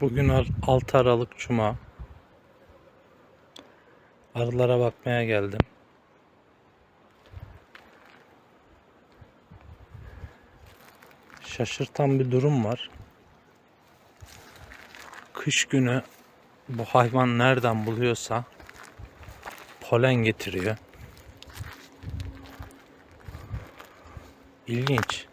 Bugün ar- 6 Aralık Cuma. Arılara bakmaya geldim. Şaşırtan bir durum var. Kış günü bu hayvan nereden buluyorsa polen getiriyor. İlginç.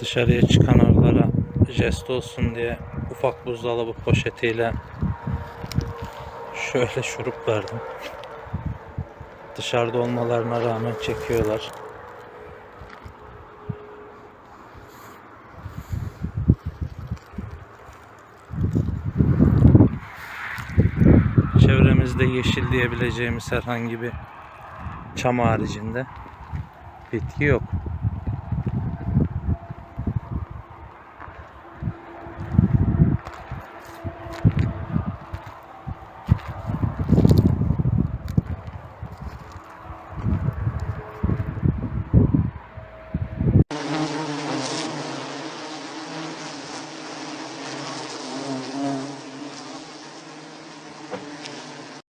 Dışarıya çıkan arılara jest olsun diye ufak buzdolabı poşetiyle şöyle şurup verdim. Dışarıda olmalarına rağmen çekiyorlar. Çevremizde yeşil diyebileceğimiz herhangi bir çam haricinde bitki yok.